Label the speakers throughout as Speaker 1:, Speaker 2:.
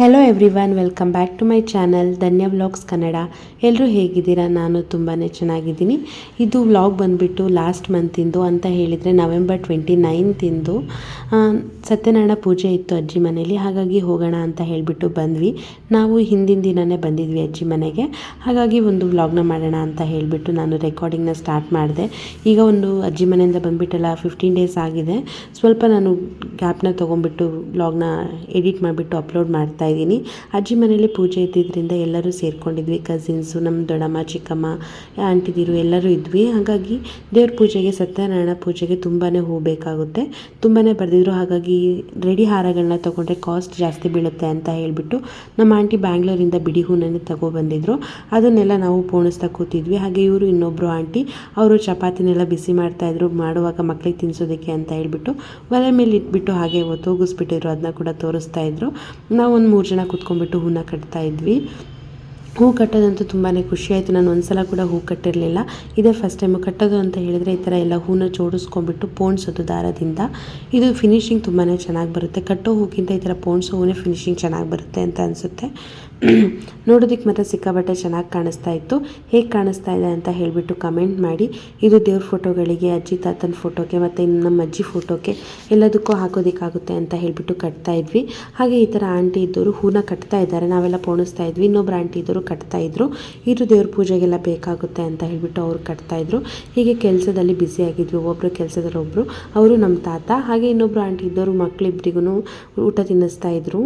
Speaker 1: Hello everyone welcome back to my channel Dhanya vlogs Kannada ಎಲ್ಲರೂ ಹೇಗಿದ್ದೀರಾ? ನಾನು ತುಂಬಾ ಚೆನ್ನಾಗಿದ್ದೀನಿ. ಇದು ವ್ಲಾಗ್ ಬಂದುಬಿಟ್ಟು ಲಾಸ್ಟ್ ಮಂತಿಂದು ಅಂತ ಹೇಳಿದರೆ ನವೆಂಬರ್ ಟ್ವೆಂಟಿ ನೈನ್ತಿಂದು ಸತ್ಯನಾರಾಯಣ ಪೂಜೆ ಇತ್ತು ಅಜ್ಜಿ ಮನೇಲಿ ಹಾಗಾಗಿ ಹೋಗೋಣ ಅಂತ ಹೇಳಿಬಿಟ್ಟು ಬಂದ್ವಿ. ನಾವು ಹಿಂದಿನ ದಿನವೇ ಬಂದಿದ್ವಿ ಅಜ್ಜಿ ಮನೆಗೆ. ಹಾಗಾಗಿ ಒಂದು ವ್ಲಾಗ್ನ ಮಾಡೋಣ ಅಂತ ಹೇಳಿಬಿಟ್ಟು ನಾನು ರೆಕಾರ್ಡಿಂಗ್ನ ಸ್ಟಾರ್ಟ್ ಮಾಡಿದೆ. ಈಗ ಒಂದು ಅಜ್ಜಿ ಮನೆಯಿಂದ ಬಂದುಬಿಟ್ಟಲ್ಲ ಫಿಫ್ಟೀನ್ ಡೇಸ್ ಆಗಿದೆ. ಸ್ವಲ್ಪ ನಾನು ಗ್ಯಾಪ್ನ ತೊಗೊಂಡ್ಬಿಟ್ಟು ವ್ಲಾಗ್ನ ಎಡಿಟ್ ಮಾಡಿಬಿಟ್ಟು ಅಪ್ಲೋಡ್ ಮಾಡ್ತಾ ಇದ್ದೀನಿ. ಅಜ್ಜಿ ಮನೇಲಿ ಪೂಜೆ ಇದ್ದಿದ್ದರಿಂದ ಎಲ್ಲರೂ ಸೇರ್ಕೊಂಡಿದ್ವಿ. ಕಸಿನ್ಸು ನಮ್ಮ ದೊಡ್ಡಮ್ಮ, ಚಿಕ್ಕಮ್ಮ, ಆಂಟಿದಿರು ಎಲ್ಲರೂ ಇದ್ವಿ. ಹಾಗಾಗಿ ದೇವ್ರ ಪೂಜೆಗೆ, ಸತ್ಯನಾರಾಯಣ ಪೂಜೆಗೆ ತುಂಬಾ ಹೂ ಬೇಕಾಗುತ್ತೆ. ತುಂಬಾ ಬರೆದಿದ್ರು. ಹಾಗಾಗಿ ರೆಡಿ ಹಾರಗಳನ್ನ ತೊಗೊಂಡ್ರೆ ಕಾಸ್ಟ್ ಜಾಸ್ತಿ ಬೀಳುತ್ತೆ ಅಂತ ಹೇಳಿಬಿಟ್ಟು ನಮ್ಮ ಆಂಟಿ ಬ್ಯಾಂಗ್ಳೂರಿಂದ ಬಿಡಿ ಹೂನನ್ನೇ ತಗೊಬಂದಿದ್ರು. ಅದನ್ನೆಲ್ಲ ನಾವು ಪೋಣಿಸ್ತಾ ಕೂತಿದ್ವಿ. ಹಾಗೆ ಇವರು ಇನ್ನೊಬ್ಬರು ಆಂಟಿ, ಅವರು ಚಪಾತಿನೆಲ್ಲ ಬಿಸಿ ಮಾಡ್ತಾಯಿದ್ರು ಮಾಡುವಾಗ ಮಕ್ಕಳಿಗೆ ತಿನ್ನಿಸೋದಕ್ಕೆ ಅಂತ ಹೇಳಿಬಿಟ್ಟು ಒಲೆ ಮೇಲೆ ಇಟ್ಬಿಟ್ಟು ಹಾಗೆ ತೂಗಿಸ್ಬಿಟ್ಟಿದ್ರು. ಅದನ್ನ ಕೂಡ ತೋರಿಸ್ತಾ ಇದ್ರು. ನಾವು ಒಂದು ಮೂರು ಜನ ಕೂತ್ಕೊಂಡ್ಬಿಟ್ಟು ಹೂನ ಕಟ್ತಾ ಇದ್ವಿ. ಹೂ ಕಟ್ಟೋದಂತೂ ತುಂಬಾ ಖುಷಿ ಆಯಿತು. ನಾನು ಒಂದ್ಸಲ ಕೂಡ ಹೂ ಕಟ್ಟಿರಲಿಲ್ಲ. ಇದೇ ಫಸ್ಟ್ ಟೈಮು ಕಟ್ಟೋದು ಅಂತ ಹೇಳಿದರೆ ಈ ಥರ ಎಲ್ಲ ಹೂನ ಜೋಡಿಸ್ಕೊಂಡ್ಬಿಟ್ಟು ಪೋಣಿಸೋದು ದಾರದಿಂದ. ಇದು ಫಿನಿಶಿಂಗ್ ತುಂಬಾ ಚೆನ್ನಾಗಿ ಬರುತ್ತೆ. ಕಟ್ಟೋ ಹೂಕ್ಕಿಂತ ಈ ಥರ ಪೋಣಿಸೋ ಹೂನೇ ಫಿನಿಶಿಂಗ್ ಚೆನ್ನಾಗಿ ಬರುತ್ತೆ ಅಂತ ಅನಿಸುತ್ತೆ. ನೋಡೋದಕ್ಕೆ ಮತ್ತೆ ಸಿಕ್ಕಾಬಟ್ಟೆ ಚೆನ್ನಾಗಿ ಕಾಣಿಸ್ತಾ ಇತ್ತು. ಹೇಗೆ ಕಾಣಿಸ್ತಾ ಇದೆ ಅಂತ ಹೇಳಿಬಿಟ್ಟು ಕಮೆಂಟ್ ಮಾಡಿ. ಇದು ದೇವ್ರ ಫೋಟೋಗಳಿಗೆ, ಅಜ್ಜಿ ತಾತನ ಫೋಟೋಗೆ ಮತ್ತು ಇನ್ನು ನಮ್ಮ ಅಜ್ಜಿ ಫೋಟೋಗೆ ಎಲ್ಲದಕ್ಕೂ ಹಾಕೋದಕ್ಕಾಗುತ್ತೆ ಅಂತ ಹೇಳಿಬಿಟ್ಟು ಕಟ್ತಾ ಇದ್ವಿ. ಹಾಗೆ ಈ ಥರ ಆಂಟಿ ಇದ್ದವರು ಹೂನ ಕಟ್ತಾ ಇದ್ದಾರೆ. ನಾವೆಲ್ಲ ಪೋಣಿಸ್ತಾ ಇದ್ವಿ. ಇನ್ನೊಬ್ರು ಆಂಟಿ ಇದ್ದರು ಕಟ್ತಾ ಇದ್ರು. ಇದು ದೇವ್ರ ಪೂಜೆಗೆಲ್ಲ ಬೇಕಾಗುತ್ತೆ ಅಂತ ಹೇಳಿಬಿಟ್ಟು ಅವರು ಕಟ್ತಾ ಇದ್ರು. ಹೀಗೆ ಕೆಲಸದಲ್ಲಿ ಬ್ಯುಸಿ ಆಗಿದ್ವಿ. ಒಬ್ಬರು ಕೆಲಸದಲ್ಲಿ ಒಬ್ಬರು ಅವರು ನಮ್ಮ ತಾತ. ಹಾಗೆ ಇನ್ನೊಬ್ರು ಆಂಟಿ ಇದ್ದವರು ಮಕ್ಕಳಿಬ್ಬರಿಗೂ ಊಟ ತಿನ್ನಿಸ್ತಾ ಇದ್ರು.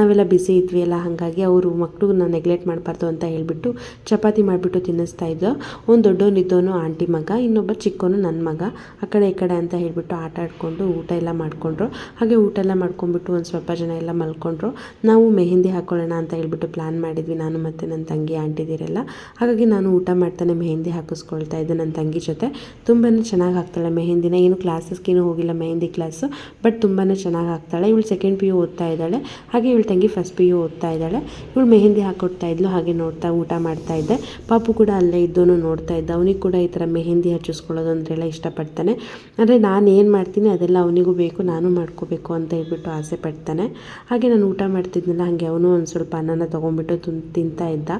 Speaker 1: ನಾವೆಲ್ಲ ಬ್ಯುಸಿ ಇದ್ವಿ ಎಲ್ಲ. ಹಾಗಾಗಿ ಅವರು ಮಕ್ಕಳು ನಾನು ನೆಗ್ಲೆಕ್ಟ್ ಮಾಡಬಾರ್ದು ಅಂತ ಹೇಳಿಬಿಟ್ಟು ಚಪಾತಿ ಮಾಡಿಬಿಟ್ಟು ತಿನ್ನಿಸ್ತಾ ಇದ್ದ. ಒಂದು ದೊಡ್ಡವನಿದ್ದವನು ಆಂಟಿ ಮಗ, ಇನ್ನೊಬ್ಬ ಚಿಕ್ಕವನು ನನ್ನ ಮಗ. ಆ ಕಡೆ ಈ ಕಡೆ ಅಂತ ಹೇಳಿಬಿಟ್ಟು ಆಟ ಆಡಿಕೊಂಡು ಊಟ ಎಲ್ಲ ಮಾಡಿಕೊಂಡ್ರು. ಹಾಗೆ ಊಟ ಎಲ್ಲ ಮಾಡ್ಕೊಂಡ್ಬಿಟ್ಟು ಒಂದು ಸ್ವಲ್ಪ ಜನ ಎಲ್ಲ ಮಲ್ಕೊಂಡ್ರು. ನಾವು ಮೆಹಂದಿ ಹಾಕ್ಕೊಳ್ಳೋಣ ಅಂತ ಹೇಳ್ಬಿಟ್ಟು ಪ್ಲ್ಯಾನ್ ಮಾಡಿದ್ವಿ ನಾನು ಮತ್ತು ನನ್ನ ತಂಗಿ, ಆಂಟಿದಿರೆಲ್ಲ. ಹಾಗಾಗಿ ನಾನು ಊಟ ಮಾಡ್ತಾನೆ ಮೆಹಂದಿ ಹಾಕಿಸ್ಕೊಳ್ತಾ ಇದ್ದೆ ನನ್ನ ತಂಗಿ ಜೊತೆ. ತುಂಬಾ ಚೆನ್ನಾಗಿ ಹಾಕ್ತಾಳೆ ಮೆಹಂದಿನ. ಏನು ಕ್ಲಾಸಸ್ಗೇನು ಹೋಗಿಲ್ಲ ಮೆಹಂದಿ ಕ್ಲಾಸು ಬಟ್ ತುಂಬಾ ಚೆನ್ನಾಗಿ ಹಾಕ್ತಾಳೆ. ಇವಳು ಸೆಕೆಂಡ್ ಪಿ ಯು ಓದ್ತಾ ಇದ್ದಾಳೆ. ಹಾಗೆ ಇವಳು ತಂಗಿ ಫಸ್ಟ್ ಪಿ ಯು ಓದ್ತಾ ಇದ್ದಾಳೆ. ಇವಳು ಮೆಹಂದಿ ಹಾಕೊಡ್ತಾ ಇದ್ಲು, ಹಾಗೆ ನೋಡ್ತಾ ಊಟ ಮಾಡ್ತಾ ಇದ್ದೆ. ಪಾಪು ಕೂಡ ಅಲ್ಲೇ ಇದ್ದೋನು ನೋಡ್ತಾ ಇದ್ದ. ಅವನಿಗೆ ಕೂಡ ಈ ಥರ ಮೆಹಂದಿ ಹಚ್ಚಿಸ್ಕೊಳ್ಳೋದು ಅಂದ್ರೆಲ್ಲ ಇಷ್ಟಪಡ್ತಾನೆ. ಅಂದರೆ ನಾನು ಏನು ಮಾಡ್ತೀನಿ, ಅದೆಲ್ಲ ಅವನಿಗೂ ಬೇಕು, ನಾನು ಮಾಡ್ಕೋಬೇಕು ಅಂತ ಹೇಳ್ಬಿಟ್ಟು ಆಸೆ ಪಡ್ತಾನೆ. ಹಾಗೆ ನಾನು ಊಟ ಮಾಡ್ತಿದ್ನಲ್ಲ, ಹಾಗೆ ಅವನು ಒಂದು ಸ್ವಲ್ಪ ಅನ್ನನ ತೊಗೊಂಡ್ಬಿಟ್ಟು ತುನ್ ತಿಂತಾ ಇದ್ದ.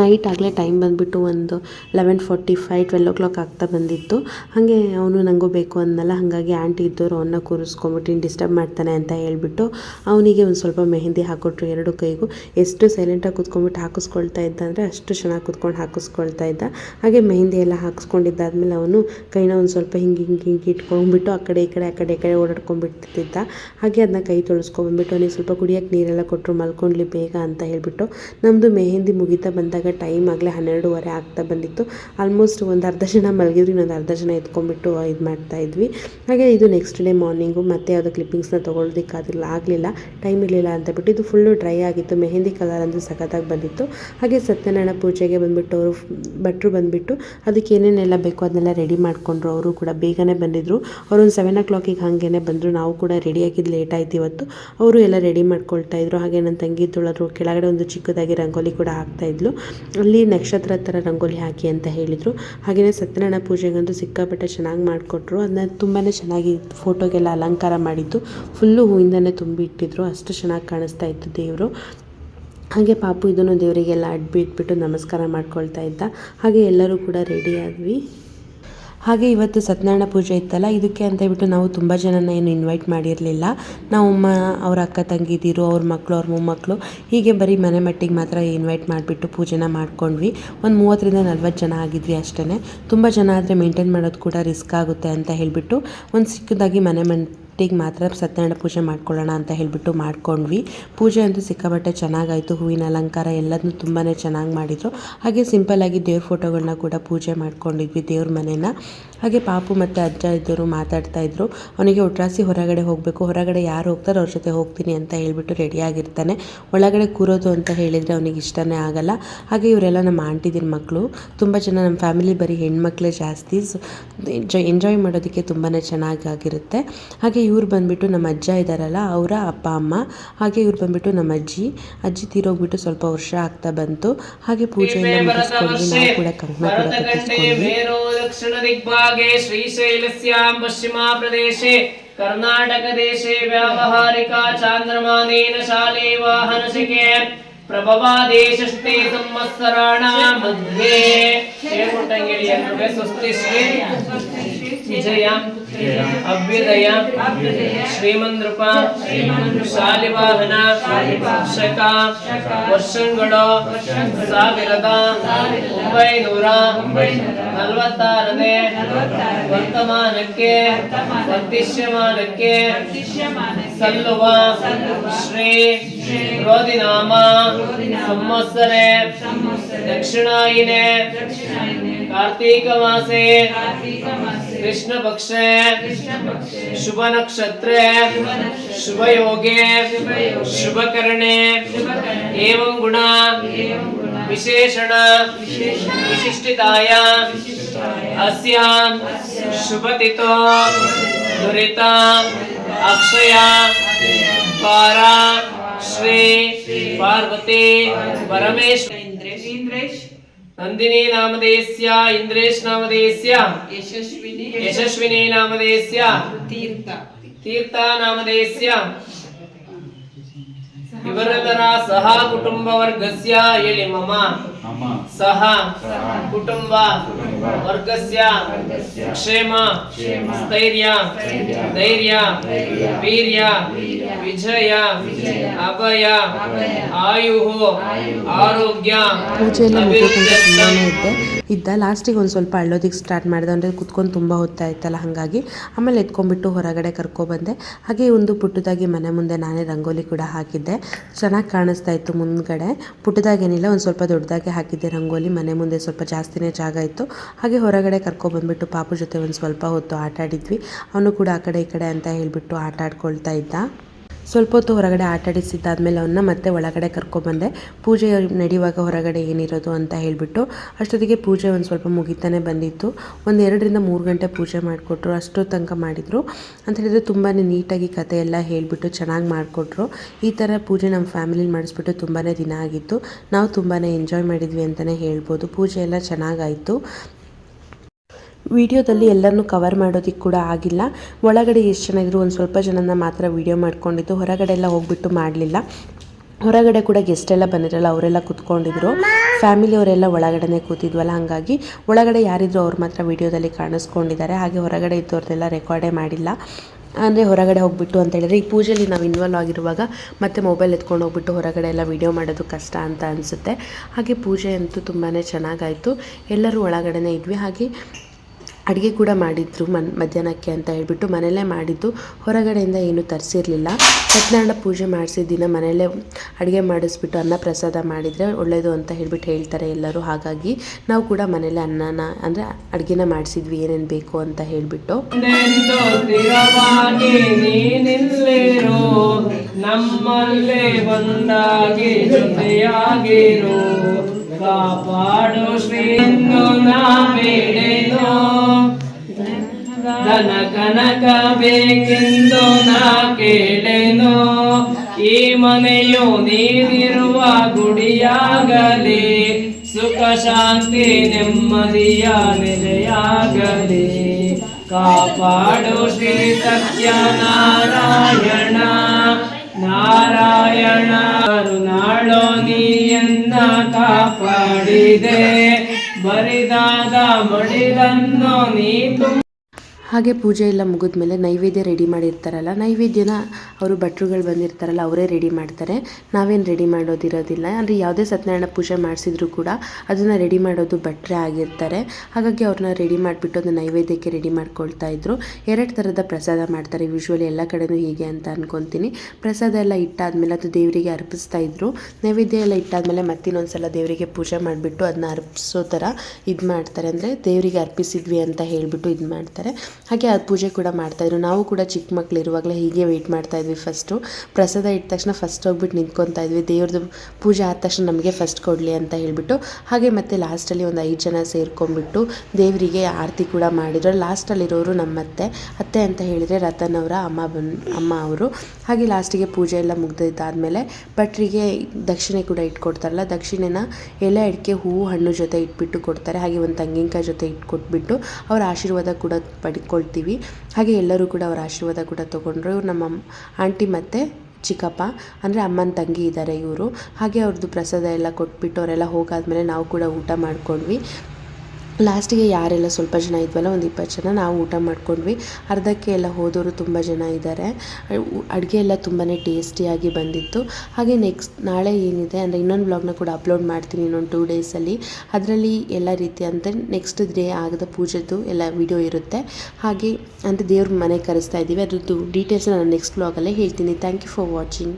Speaker 1: ನೈಟ್ ಆಗಲೇ ಟೈಮ್ ಬಂದುಬಿಟ್ಟು ಒಂದು eleven forty five twelve o'clock ಆಗ್ತಾ ಬಂದಿತ್ತು. ಹಾಗೆ ಅವನು ನನಗೂ ಬೇಕು ಅಂದನಲ್ಲ ಹಾಗಾಗಿ ಆಂಟಿ ಇದ್ದವರು ಅವನ್ನ ಕೂರಿಸ್ಕೊಂಬಿಟ್ಟು ಡಿಸ್ಟರ್ಬ್ ಮಾಡ್ತಾನೆ ಅಂತ ಹೇಳ್ಬಿಟ್ಟು ಅವನಿಗೆ ಒಂದು ಸ್ವಲ್ಪ ಮೆಹಂದಿ ಹಾಕೊಟ್ರು ಎರಡು ಕೈಗೂ. ಎಷ್ಟು ಸೈಲೆಂಟಾಗಿ ಕೂತ್ಕೊಂಬಿಟ್ಟು ಹಾಕಿಸ್ಕೊಳ್ತಾ ಇದ್ದ ಅಂದರೆ ಅಷ್ಟು ಚೆನ್ನಾಗಿ ಕೂತ್ಕೊಂಡು ಹಾಕಿಸ್ಕೊಳ್ತಾ ಇದ್ದ. ಹಾಗೆ ಮೆಹಂದಿ ಎಲ್ಲ ಹಾಕಿಸ್ಕೊಂಡಿದ್ದಾದ್ಮೇಲೆ ಅವನು ಕೈನ ಒಂದು ಸ್ವಲ್ಪ ಹಿಂಗೆ ಹಿಂಗೆ ಹಿಂಗೆ ಇಟ್ಕೊಂಡ್ಬಿಟ್ಟು ಆ ಕಡೆ, ಈ ಕಡೆ, ಆ ಕಡೆ, ಈ ಕಡೆ ಓಡಾಡ್ಕೊಂಡ್ಬಿಡ್ತಿದ್ದ. ಹಾಗೆ ಅದನ್ನ ಕೈ ತೊಳಸ್ಕೊಂಡ್ಬಂದ್ಬಿಟ್ಟು ಅವನಿಗೆ ಸ್ವಲ್ಪ ಕುಡಿಯೋಕ್ಕೆ ನೀರೆಲ್ಲ ಕೊಟ್ಟರು ಮಲ್ಕೊಂಡ್ಲಿ ಬೇಗ ಅಂತ ಹೇಳಿಬಿಟ್ಟು ನಮ್ಮದು ಮೆಹಂದಿ ಮುಗಿತಾ ಬಂದಾಗ ಟೈಮ್ ಆಗಲೇ ಹನ್ನೆರಡೂವರೆ ಆಗ್ತಾ ಬಂದಿತ್ತು. ಆಲ್ಮೋಸ್ಟ್ ಒಂದು ಅರ್ಧ ಜನ ಮಲಗಿದ್ರು, ಇನ್ನೊಂದು ಅರ್ಧ ಜನ ಎತ್ಕೊಂಡ್ಬಿಟ್ಟು ಇದು ಮಾಡ್ತಾ ಇದ್ವಿ. ಹಾಗೆ ಇದು ನೆಕ್ಸ್ಟ್ ಡೇ ಮಾರ್ನಿಂಗು ಮತ್ತೆ ಯಾವುದೋ ಕ್ಲಿಪ್ಪಿಂಗ್ಸ್ನ ತೊಗೊಳೋದಕ್ಕಾಗಲಿಲ್ಲ ಆಗಲಿಲ್ಲ ಟೈಮ್ ಇರಲಿಲ್ಲ ಅಂತ ಬಿಟ್ಟು ಇದು ಫುಲ್ಲು ಡ್ರೈ ಆಗಿತ್ತು, ಮೆಹಂದಿ ಕಲರ್ ಅಂದರೆ ಸಖತ್ತಾಗಿ ಬಂದಿತ್ತು. ಹಾಗೆ ಸತ್ಯನಾರಾಯಣ ಪೂಜೆಗೆ ಬಂದುಬಿಟ್ಟು ಅವರು ಭಟ್ರು ಬಂದುಬಿಟ್ಟು ಅದಕ್ಕೆ ಏನೇನೆಲ್ಲ ಬೇಕು ಅದನ್ನೆಲ್ಲ ರೆಡಿ ಮಾಡಿಕೊಂಡ್ರು. ಅವರು ಕೂಡ ಬೇಗನೆ ಬಂದಿದ್ದರು ಅವರೊಂದು ಸೆವೆನ್ ಓ ಕ್ಲಾಕಿಗೆ ಹಾಗೇನೆ ಬಂದರು. ನಾವು ಕೂಡ ರೆಡಿ ಆಗಿದ್ದು ಲೇಟ್ ಆಯ್ತು ಇವತ್ತು. ಅವರು ಎಲ್ಲ ರೆಡಿ ಮಾಡ್ಕೊಳ್ತಾ ಇದ್ರು. ಹಾಗೆ ನನ್ನ ತಂಗಿ ತುಳದ್ರು ಕೆಳಗಡೆ ಒಂದು ಚಿಕ್ಕದಾಗಿ ರಂಗೋಲಿ ಕೂಡ ಹಾಕ್ತಾ ಇದ್ಲು. ಅಲ್ಲಿ ನಕ್ಷತ್ರ ಥರ ರಂಗೋಲಿ ಹಾಕಿ ಅಂತ ಹೇಳಿದರು. ಹಾಗೆಯೇ ಸತ್ಯನಾರಾಯಣ ಪೂಜೆಗಂತೂ ಸಿಕ್ಕಾಪಟ್ಟೆ ಚೆನ್ನಾಗಿ ಮಾಡಿಕೊಟ್ರು. ಅದನ್ನ ತುಂಬಾ ಚೆನ್ನಾಗಿ ಫೋಟೋಗೆಲ್ಲ ಅಲಂಕಾರ ಮಾಡಿದ್ದು. ಫುಲ್ಲು ಹೂವಿಂದನೇ ತುಂಬಿ ಇಟ್ಟಿದ್ರು ಅಷ್ಟು ಚೆನ್ನಾಗಿ ಕಾಣಿಸ್ತಾ ಇತ್ತು ದೇವರು. ಹಾಗೆ ಪಾಪು ಇದನ್ನು ದೇವರಿಗೆಲ್ಲ ಅಡ್ಬಿಟ್ಬಿಟ್ಟು ನಮಸ್ಕಾರ ಮಾಡ್ಕೊಳ್ತಾ ಇದ್ದ. ಹಾಗೆ ಎಲ್ಲರೂ ಕೂಡ ರೆಡಿ ಆದ್ವಿ. ಹಾಗೆ ಇವತ್ತು ಸತ್ಯನಾರಾಯಣ ಪೂಜೆ ಇತ್ತಲ್ಲ, ಇದಕ್ಕೆ ಅಂತ ಹೇಳ್ಬಿಟ್ಟು ನಾವು ತುಂಬ ಜನನ ಏನು ಇನ್ವೈಟ್ ಮಾಡಿರಲಿಲ್ಲ. ನಾವು ಅಮ್ಮ, ಅವ್ರ ಅಕ್ಕ ತಂಗಿದಿರು ಅವ್ರ ಮಕ್ಕಳು ಅವ್ರ ಮೊಮ್ಮಕ್ಕಳು ಹೀಗೆ ಬರೀ ಮನೆ ಮಟ್ಟಿಗೆ ಮಾತ್ರ ಇನ್ವೈಟ್ ಮಾಡಿಬಿಟ್ಟು ಪೂಜೆನ ಮಾಡ್ಕೊಂಡ್ವಿ. ಒಂದು ಮೂವತ್ತರಿಂದ ನಲ್ವತ್ತು ಜನ ಆಗಿದ್ವಿ ಅಷ್ಟೇ ತುಂಬ ಜನ ಆದರೆ ಮೇಂಟೈನ್ ಮಾಡೋದು ಕೂಡ ರಿಸ್ಕ್ ಆಗುತ್ತೆ ಅಂತ ಹೇಳಿಬಿಟ್ಟು ಒಂದು ಸಿಕ್ಕದಾಗಿ ಮನೆ ಮನ್ ಟಿಗೆ ಮಾತ್ರ ಸತ್ಯನಾರಾಯಣ ಪೂಜೆ ಮಾಡ್ಕೊಳ್ಳೋಣ ಅಂತ ಹೇಳಿಬಿಟ್ಟು ಮಾಡ್ಕೊಂಡ್ವಿ. ಪೂಜೆ ಅಂತೂ ಸಿಕ್ಕಾಬಟ್ಟೆ ಚೆನ್ನಾಗಾಯಿತು, ಹೂವಿನ ಅಲಂಕಾರ ಎಲ್ಲದನ್ನೂ ತುಂಬಾ ಚೆನ್ನಾಗಿ ಮಾಡಿದರು. ಹಾಗೆ ಸಿಂಪಲ್ಲಾಗಿ ದೇವ್ರ ಫೋಟೋಗಳನ್ನ ಕೂಡ ಪೂಜೆ ಮಾಡ್ಕೊಂಡಿದ್ವಿ ದೇವ್ರ ಮನೇನ. ಹಾಗೆ ಪಾಪು ಮತ್ತು ಅಜ್ಜ ಇದ್ದರು ಮಾತಾಡ್ತಾ ಇದ್ದರು ಅವನಿಗೆ ಒಟ್ರಾಸಿ ಹೊರಗಡೆ ಹೋಗಬೇಕು. ಹೊರಗಡೆ ಯಾರು ಹೋಗ್ತಾರೋ ಅವ್ರ ಜೊತೆ ಹೋಗ್ತೀನಿ ಅಂತ ಹೇಳಿಬಿಟ್ಟು ರೆಡಿಯಾಗಿರ್ತಾನೆ ಒಳಗಡೆ ಕೂರೋದು ಅಂತ ಹೇಳಿದರೆ ಅವನಿಗೆ ಇಷ್ಟನೇ ಆಗಲ್ಲ. ಹಾಗೆ ಇವರೆಲ್ಲ ನಮ್ಮ ಆಂಟಿದಿನ ಮಕ್ಕಳು ತುಂಬ ಜನ ನಮ್ಮ ಫ್ಯಾಮಿಲಿ ಬರೀ ಹೆಣ್ಮಕ್ಳೇ ಜಾಸ್ತಿ. ಸೊ ಎಂಜಾಯ್ ಎಂಜಾಯ್ ಮಾಡೋದಕ್ಕೆ ತುಂಬಾ ಚೆನ್ನಾಗಾಗಿರುತ್ತೆ ಹಾಗೆ ಇವ್ರು ಬಂದುಬಿಟ್ಟು ನಮ್ಮ ಅಜ್ಜ ಇದ್ದಾರಲ್ಲ ಅವರ ಅಪ್ಪ ಅಮ್ಮ. ಹಾಗೆ ಇವ್ರು ಬಂದುಬಿಟ್ಟು ನಮ್ಮ ಅಜ್ಜಿ. ಅಜ್ಜಿ ತೀರೋಗ್ಬಿಟ್ಟು ಸ್ವಲ್ಪ ವರ್ಷ ಆಗ್ತಾ ಬಂತು. ಹಾಗೆ ಪೂಜೆ ಎಲ್ಲ ಮುಗಿಸ್ಕೊಂಡ್ವಿ ನಾವು ಕೂಡ ಕಂಕಣ ಕೂಡ ಕಟ್ಟಿಸ್ಕೊಂಡ್ವಿ.
Speaker 2: विभागे श्रीशैलस्यां पश्चिमाप्रदेशे कर्णाटकदेशे व्यावहारिका चान्द्रमानेन शाले वाहनशिके प्रभवादेशस्ते संवत्सराणां मध्ये। श्रीकुट्टङ्गिरियन्नुगे स्वस्ति ವಿಜಯ ಅಭ್ಯುದಯ ಶ್ರೀಮಂದೃಪ ಶಾಲಿವಾಹನ ಶಕ ವರ್ಷಗಳ ಸಾವಿರದ ಒಂಬೈನೂರ ನಲವತ್ತಾರನೇ ವರ್ತಮಾನಕ್ಕೆ ವರ್ತಿಷ್ಯಮಾನಕ್ಕೆ ಸಲ್ಲುವ ಶ್ರೀ ರೋದಿನಾಮ ಸಂವತ್ಸರೆ ದಕ್ಷಿಣಾಯಿನೆ ಕಾರ್ತೀಕ ಮಾಸೆ कृष्ण पक्ष शुभ नक्षत्र शुभ योगे शुभ करणे एवं गुण। विशेषण। विशिष्टिताया। अस्यां। शुभतितो। दुरिता। अक्षया। पारा। श्री। पार्वती।
Speaker 3: परमेश्वर। इंद्रेश।
Speaker 2: ನಂದಿನಿ ನಾಮಧೇಯಸ್ಯ ಇಂದ್ರೇಶ್ ನಾಮಧೇಯಸ್ಯ
Speaker 3: ಯಶಸ್ವಿನಿ
Speaker 2: ಯಶಸ್ವಿನಿ ನಾಮಧೇಯಸ್ಯ
Speaker 3: ತೀರ್ಥ
Speaker 2: ತೀರ್ಥ ನಾಮಧೇಯಸ್ಯ ಇವರೆಲ್ಲರ ಸಹ ಕುಟುಂಬ ವರ್ಗಸ್ಯ ಹೇಳಿ ಮಮ ಸಹ ಕುಟುಂಬ ವರ್ಗಸ್ಯ ಕ್ಷೇಮ ಸ್ಥೈರ್ಯ ಧೈರ್ಯ ವೀರ್ಯ ವಿಜಯ ಅಭಯ ಆಯು ಆರೋಗ್ಯ.
Speaker 1: ಮುಗಿದ್ಕೊಂಡು ತುಂಬಾನೇ ಇದ್ದೆ. ಇದ್ದ ಲಾಸ್ಟಿಗೆ ಒಂದು ಸ್ವಲ್ಪ ಅಳ್ಳೋದಿಕ್ಕೆ ಸ್ಟಾರ್ಟ್ ಮಾಡಿದೆ. ಅಂದರೆ ಕುತ್ಕೊಂಡು ತುಂಬ ಹೊತ್ತಾಯ್ತಲ್ಲ ಹಾಗಾಗಿ. ಆಮೇಲೆ ಎತ್ಕೊಂಡ್ಬಿಟ್ಟು ಹೊರಗಡೆ ಕರ್ಕೊಬಂದೆ ಹಾಗೆ ಒಂದು ಪುಟ್ಟದಾಗಿ ಮನೆ ಮುಂದೆ ನಾನೇ ರಂಗೋಲಿ ಕೂಡ ಹಾಕಿದ್ದೆ. ಚೆನ್ನಾಗಿ ಕಾಣಿಸ್ತಾ ಇತ್ತು ಮುಂದ್ಗಡೆ. ಪುಟ್ಟದಾಗೇನಿಲ್ಲ ಒಂದು ಸ್ವಲ್ಪ ದೊಡ್ಡದಾಗಿ ಹಾಕಿದ್ದೆ ರಂಗೋಲಿ. ಮನೆ ಮುಂದೆ ಸ್ವಲ್ಪ ಜಾಸ್ತಿನೇ ಜಾಗ ಇತ್ತು. ಹಾಗೆ ಹೊರಗಡೆ ಕರ್ಕೊಬಂದ್ಬಿಟ್ಟು ಪಾಪು ಜೊತೆ ಒಂದು ಸ್ವಲ್ಪ ಹೊತ್ತು ಆಟ ಆಡಿದ್ವಿ ಅವನು ಕೂಡ ಆ ಕಡೆ ಈ ಕಡೆ ಅಂತ ಹೇಳಿಬಿಟ್ಟು ಆಟ ಆಡ್ಕೊಳ್ತಾ ಇದ್ದ. ಸ್ವಲ್ಪ ಹೊತ್ತು ಹೊರಗಡೆ ಆಟ ಆಡಿಸಿದ್ದಾದ್ಮೇಲೆ ಅವನ್ನ ಮತ್ತೆ ಒಳಗಡೆ ಕರ್ಕೊಬಂದೆ ಪೂಜೆ ನಡೆಯುವಾಗ ಹೊರಗಡೆ ಏನಿರೋದು ಅಂತ ಹೇಳಿಬಿಟ್ಟು ಅಷ್ಟೊತ್ತಿಗೆ ಪೂಜೆ ಒಂದು ಸ್ವಲ್ಪ ಮುಗಿತಾನೆ ಬಂದಿತ್ತು. ಒಂದು ಎರಡರಿಂದ ಮೂರು ಗಂಟೆ ಪೂಜೆ ಮಾಡಿಕೊಟ್ರು ಅಷ್ಟು ತನಕ ಮಾಡಿದರು. ಅಂತ ಹೇಳಿದರೆ ತುಂಬಾ ನೀಟಾಗಿ ಕತೆ ಎಲ್ಲ ಹೇಳಿಬಿಟ್ಟು ಚೆನ್ನಾಗಿ ಮಾಡಿಕೊಟ್ರು. ಈ ಥರ ಪೂಜೆ ನಮ್ಮ ಫ್ಯಾಮಿಲಿಲಿ ಮಾಡಿಸ್ಬಿಟ್ಟು ತುಂಬಾ ದಿನ ಆಗಿತ್ತು. ನಾವು ತುಂಬಾ ಎಂಜಾಯ್ ಮಾಡಿದ್ವಿ ಅಂತಲೇ ಹೇಳ್ಬೋದು. ಪೂಜೆ ಎಲ್ಲ ಚೆನ್ನಾಗಾಯಿತು. ವಿಡಿಯೋದಲ್ಲಿ ಎಲ್ಲರನ್ನೂ ಕವರ್ ಮಾಡೋದಕ್ಕೆ ಕೂಡ ಆಗಿಲ್ಲ. ಒಳಗಡೆ ಎಷ್ಟು ಜನ ಇದ್ರು ಒಂದು ಸ್ವಲ್ಪ ಜನನ ಮಾತ್ರ ವಿಡಿಯೋ ಮಾಡ್ಕೊಂಡಿದ್ದು. ಹೊರಗಡೆ ಎಲ್ಲ ಹೋಗ್ಬಿಟ್ಟು ಮಾಡಲಿಲ್ಲ. ಹೊರಗಡೆ ಕೂಡ ಗೆಸ್ಟ್ ಎಲ್ಲ ಬಂದಿರಲ್ಲ, ಅವರೆಲ್ಲ ಕೂತ್ಕೊಂಡಿದ್ರು. ಫ್ಯಾಮಿಲಿಯವರೆಲ್ಲ ಒಳಗಡೆನೇ ಕೂತಿದ್ವಲ್ಲ, ಹಾಗಾಗಿ ಒಳಗಡೆ ಯಾರಿದ್ರು ಅವ್ರು ಮಾತ್ರ ವಿಡಿಯೋದಲ್ಲಿ ಕಾಣಿಸ್ಕೊಂಡಿದ್ದಾರೆ. ಹಾಗೆ ಹೊರಗಡೆ ಇದ್ದವ್ರದ್ದೆಲ್ಲ ರೆಕಾರ್ಡೇ ಮಾಡಿಲ್ಲ. ಅಂದರೆ ಹೊರಗಡೆ ಹೋಗ್ಬಿಟ್ಟು ಅಂತ ಹೇಳಿದ್ರೆ, ಈ ಪೂಜೆಯಲ್ಲಿ ನಾವು ಇನ್ವಾಲ್ವ್ ಆಗಿರುವಾಗ ಮತ್ತೆ ಮೊಬೈಲ್ ಎತ್ಕೊಂಡು ಹೋಗ್ಬಿಟ್ಟು ಹೊರಗಡೆ ಎಲ್ಲ ವಿಡಿಯೋ ಮಾಡೋದು ಕಷ್ಟ ಅಂತ ಅನಿಸುತ್ತೆ. ಹಾಗೆ ಪೂಜೆ ಅಂತೂ ತುಂಬಾ ಚೆನ್ನಾಗಾಯಿತು ಎಲ್ಲರೂ ಒಳಗಡೆನೇ ಇದ್ವಿ. ಹಾಗೆ ಅಡುಗೆ ಕೂಡ ಮಾಡಿದ್ರು ಮನ್, ಮಧ್ಯಾಹ್ನಕ್ಕೆ ಅಂತ ಹೇಳ್ಬಿಟ್ಟು ಮನೆಯಲ್ಲೇ ಮಾಡಿದ್ದು. ಹೊರಗಡೆಯಿಂದ ಏನೂ ತರಿಸಿರಲಿಲ್ಲ. ಸತ್ಯನಾರಾಯಣ ಪೂಜೆ ಮಾಡಿಸಿದ ದಿನ ಮನೆಯಲ್ಲೇ ಅಡುಗೆ ಮಾಡಿಸ್ಬಿಟ್ಟು ಅನ್ನ ಪ್ರಸಾದ ಮಾಡಿದರೆ ಒಳ್ಳೆಯದು ಅಂತ ಹೇಳ್ಬಿಟ್ಟು ಹೇಳ್ತಾರೆ ಎಲ್ಲರೂ. ಹಾಗಾಗಿ ನಾವು ಕೂಡ ಮನೇಲೆ ಅನ್ನನ, ಅಂದರೆ ಅಡುಗೆನ ಮಾಡಿಸಿದ್ವಿ, ಏನೇನು ಬೇಕು ಅಂತ ಹೇಳಿಬಿಟ್ಟು.
Speaker 2: ಕಾಪಾಡು ಶ್ರೀಂದು ನಾ ಬೇಡೆನು? ಧನ ಕನಕ ಬೇಕೆಂದು ನಾ ಕೇಳೆನು? ಈ ಮನೆಯು ನೀನಿರುವ ಗುಡಿಯಾಗಲಿ, ಸುಖ ಶಾಂತಿ ನೆಮ್ಮದಿಯ ನೆಲೆಯಾಗಲಿ. ಕಾಪಾಡು ಶ್ರೀ ಸತ್ಯನಾರಾಯಣ, ನಾರಾಯಣ ನಾಳೋ ನೀಯನ್ನ ಬರಿದಾದ. ಮಡಿಲನ್ನು ನೀ
Speaker 1: ಹಾಗೆ ಪೂಜೆ ಎಲ್ಲ ಮುಗಿದ್ಮೇಲೆ ನೈವೇದ್ಯ ರೆಡಿ ಮಾಡಿರ್ತಾರಲ್ಲ, ನೈವೇದ್ಯನ ಅವರು ಭಟ್ರುಗಳು ಬಂದಿರ್ತಾರಲ್ಲ, ಅವರೇ ರೆಡಿ ಮಾಡ್ತಾರೆ. ನಾವೇನು ರೆಡಿ ಮಾಡೋದಿರೋದಿಲ್ಲ. ಅಂದರೆ ಯಾವುದೇ ಸತ್ಯನಾರಾಯಣ ಪೂಜೆ ಮಾಡಿಸಿದ್ರು ಕೂಡ ಅದನ್ನು ರೆಡಿ ಮಾಡೋದು ಭಟ್ರೇ ಆಗಿರ್ತಾರೆ. ಹಾಗಾಗಿ ಅವ್ರನ್ನ ರೆಡಿ ಮಾಡಿಬಿಟ್ಟು ಅದನ್ನ ನೈವೇದ್ಯಕ್ಕೆ ರೆಡಿ ಮಾಡ್ಕೊಳ್ತಾ ಇದ್ರು. ಎರಡು ಥರದ ಪ್ರಸಾದ ಮಾಡ್ತಾರೆ. ಯೂಶ್ವಲಿ ಎಲ್ಲ ಕಡೆನೂ ಹೀಗೆ ಅಂತ ಅನ್ಕೊತೀನಿ. ಪ್ರಸಾದ ಎಲ್ಲ ಇಟ್ಟಾದ್ಮೇಲೆ ಅದು ದೇವರಿಗೆ ಅರ್ಪಿಸ್ತಾ ಇದ್ರು. ನೈವೇದ್ಯ ಎಲ್ಲ ಇಟ್ಟಾದ್ಮೇಲೆ ಮತ್ತಿನ್ನೊಂದ್ಸಲ ದೇವರಿಗೆ ಪೂಜೆ ಮಾಡಿಬಿಟ್ಟು ಅದನ್ನ ಅರ್ಪಿಸೋ ಥರ ಇದು ಮಾಡ್ತಾರೆ ಅಂದರೆ ದೇವರಿಗೆ ಅರ್ಪಿಸಿದ್ವಿ ಅಂತ ಹೇಳಿಬಿಟ್ಟು ಇದು ಮಾಡ್ತಾರೆ ಹಾಗೆ ಅದು ಪೂಜೆ ಕೂಡ ಮಾಡ್ತಾಯಿದ್ರು ನಾವು ಕೂಡ ಚಿಕ್ಕ ಮಕ್ಳು ಇರುವಾಗಲೇ ಹೀಗೆ ವೆಯ್ಟ್ ಮಾಡ್ತಾಯಿದ್ವಿ ಫಸ್ಟು ಪ್ರಸಾದ ಇಟ್ಟ ತಕ್ಷಣ ಫಸ್ಟ್ ಹೋಗ್ಬಿಟ್ಟು ನಿಂತ್ಕೊತಾ ಇದ್ವಿ. ದೇವ್ರದ್ದು ಪೂಜೆ ಆದ ತಕ್ಷಣ ನಮಗೆ ಫಸ್ಟ್ ಕೊಡಲಿ ಅಂತ ಹೇಳಿಬಿಟ್ಟು, ಹಾಗೆ ಮತ್ತೆ ಲಾಸ್ಟಲ್ಲಿ ಒಂದು ಐದು ಜನ ಸೇರ್ಕೊಂಡ್ಬಿಟ್ಟು ದೇವರಿಗೆ ಆರತಿ ಕೂಡ ಮಾಡಿದ್ರು. ಲಾಸ್ಟಲ್ಲಿರೋರು ನಮ್ಮ ಅತ್ತೆ ಅತ್ತೆ ಅಂತ ಹೇಳಿದರೆ ರತನ್ ಅವರ ಅಮ್ಮ ಬನ್, ಅಮ್ಮ ಅವರು. ಹಾಗೆ ಲಾಸ್ಟಿಗೆ ಪೂಜೆ ಎಲ್ಲ ಮುಗ್ದಿದ್ದಾದಮೇಲೆ ಭಟ್ರಿಗೆ ದಕ್ಷಿಣೆ ಕೂಡ ಇಟ್ಕೊಡ್ತಾರಲ್ಲ, ದಕ್ಷಿಣೆನ ಎಲೆ, ಅಡಿಕೆ, ಹೂವು, ಹಣ್ಣು ಜೊತೆ ಇಟ್ಬಿಟ್ಟು ಕೊಡ್ತಾರೆ. ಹಾಗೆ ಒಂದು ತೆಂಗಿನಕಾಯಿ ಜೊತೆ ಇಟ್ಕೊಟ್ಬಿಟ್ಟು ಅವ್ರ ಆಶೀರ್ವಾದ ಕೂಡ ಪಡ್ಕೊಳ್ತೀವಿ. ಹಾಗೆ ಎಲ್ಲರೂ ಕೂಡ ಅವರ ಆಶೀರ್ವಾದ ಕೂಡ ತೊಗೊಂಡ್ರು. ಇವ್ರು ನಮ್ಮ ಆಂಟಿ ಮತ್ತು ಚಿಕ್ಕಪ್ಪ, ಅಂದರೆ ಅಮ್ಮನ ತಂಗಿ ಇದ್ದಾರೆ ಇವರು. ಹಾಗೆ ಅವ್ರದ್ದು ಪ್ರಸಾದ ಎಲ್ಲ ಕೊಟ್ಬಿಟ್ಟು ಅವರೆಲ್ಲ ಹೋಗಾದ್ಮೇಲೆ ನಾವು ಕೂಡ ಊಟ ಮಾಡ್ಕೊಂಡ್ವಿ. ಲಾಸ್ಟಿಗೆ ಯಾರೆಲ್ಲ ಸ್ವಲ್ಪ ಜನ ಇದ್ವಲ್ಲ, ಒಂದು ಇಪ್ಪತ್ತು ಜನ ನಾವು ಊಟ ಮಾಡ್ಕೊಂಡ್ವಿ. ಅರ್ಧಕ್ಕೆ ಎಲ್ಲ ಹೋದವರು ತುಂಬ ಜನ ಇದ್ದಾರೆ ಅಡುಗೆ ಎಲ್ಲ ತುಂಬಾ ಟೇಸ್ಟಿಯಾಗಿ ಬಂದಿತ್ತು. ಹಾಗೆ ನೆಕ್ಸ್ಟ್ ನಾಳೆ ಏನಿದೆ ಅಂದರೆ ಇನ್ನೊಂದು ಬ್ಲಾಗ್ನ ಕೂಡ ಅಪ್ಲೋಡ್ ಮಾಡ್ತೀನಿ ಇನ್ನೊಂದು ಟೂ ಡೇಸಲ್ಲಿ ಅದರಲ್ಲಿ ಎಲ್ಲ ರೀತಿ ಅಂದರೆ ನೆಕ್ಸ್ಟ್ ಡೇ ಆಗದ ಪೂಜೆದು ಎಲ್ಲ ವಿಡಿಯೋ ಇರುತ್ತೆ. ಹಾಗೆ, ಅಂದರೆ ದೇವ್ರ ಮನೆ ಕರೆಸ್ತಾ ಇದ್ದೀವಿ ಅದರದ್ದು ಡೀಟೇಲ್ಸ್ನ ನಾನು ನೆಕ್ಸ್ಟ್ ಬ್ಲಾಗಲ್ಲೇ ಹೇಳ್ತೀನಿ. Thank you for watching